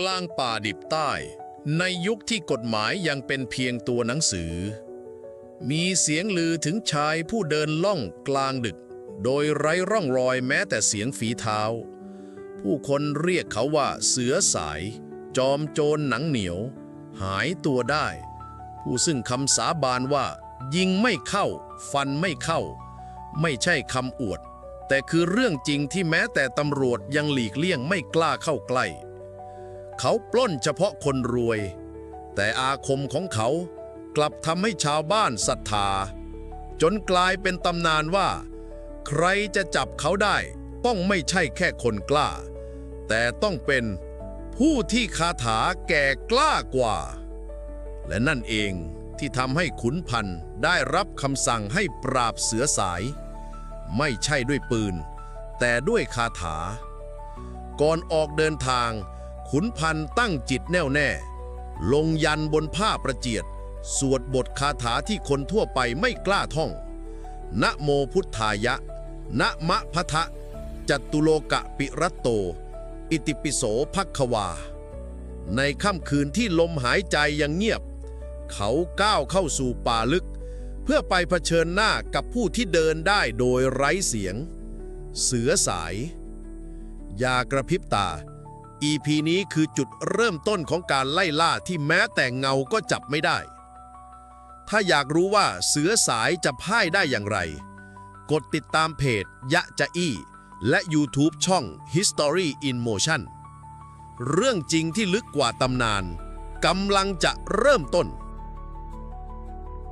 กลางป่าดิบใต้ ในยุคที่กฎหมายยังเป็นเพียงตัวหนังสือ มีเสียงลือถึงชายผู้เดินล่องกลางดึก โดยไร้ร่องรอยแม้แต่เสียงฝีเท้า ผู้คนเรียกเขาว่าเสือสาย จอมโจรหนังเหนียว หายตัวได้ ผู้ซึ่งคำสาบานว่า ยิงไม่เข้า ฟันไม่เข้า ไม่ใช่คำอวด แต่คือเรื่องจริงที่แม้แต่ตำรวจยังหลีกเลี่ยงไม่กล้าเข้าใกล้ เขาปล้นเฉพาะคนรวย แต่อาคมของเขากลับทำให้ชาวบ้านศรัทธา จนกลายเป็นตำนานว่า ใครจะจับเขาได้ต้องไม่ใช่แค่คนกล้า แต่ต้องเป็นผู้ที่คาถาแก่กล้ากว่า และนั่นเองที่ทำให้ขุนพันธ์ได้รับคำสั่งให้ปราบเสือสาย ไม่ใช่ด้วยปืน แต่ด้วยคาถา ก่อนออกเดินทาง ขุนพันธ์ตั้งจิตแน่วแน่ ลงยันบนผ้าประเจียด สวดบทคาถาที่คนทั่วไปไม่กล้าท่อง นะโมพุทธายะ นะมะพะทะ จัตุโลกะปิรัตโต อิติปิโสภักควา ในค่ำคืนที่ลมหายใจยังเงียบ เขาก้าวเข้าสู่ป่าลึก เพื่อไปเผชิญหน้ากับผู้ที่เดินได้โดยไร้เสียง เสือสาย ยากระพริบตา EP นี้คือจุดเริ่มต้นของการไล่ล่าที่แม้แต่เงาก็จับไม่ได้ ถ้าอยากรู้ว่าเสือสายจะพ่ายได้อย่างไร กดติดตามเพจ ยะจะอี้ และ YouTube ช่อง History in Motion เรื่องจริงที่ลึกกว่าตำนานกำลังจะเริ่มต้น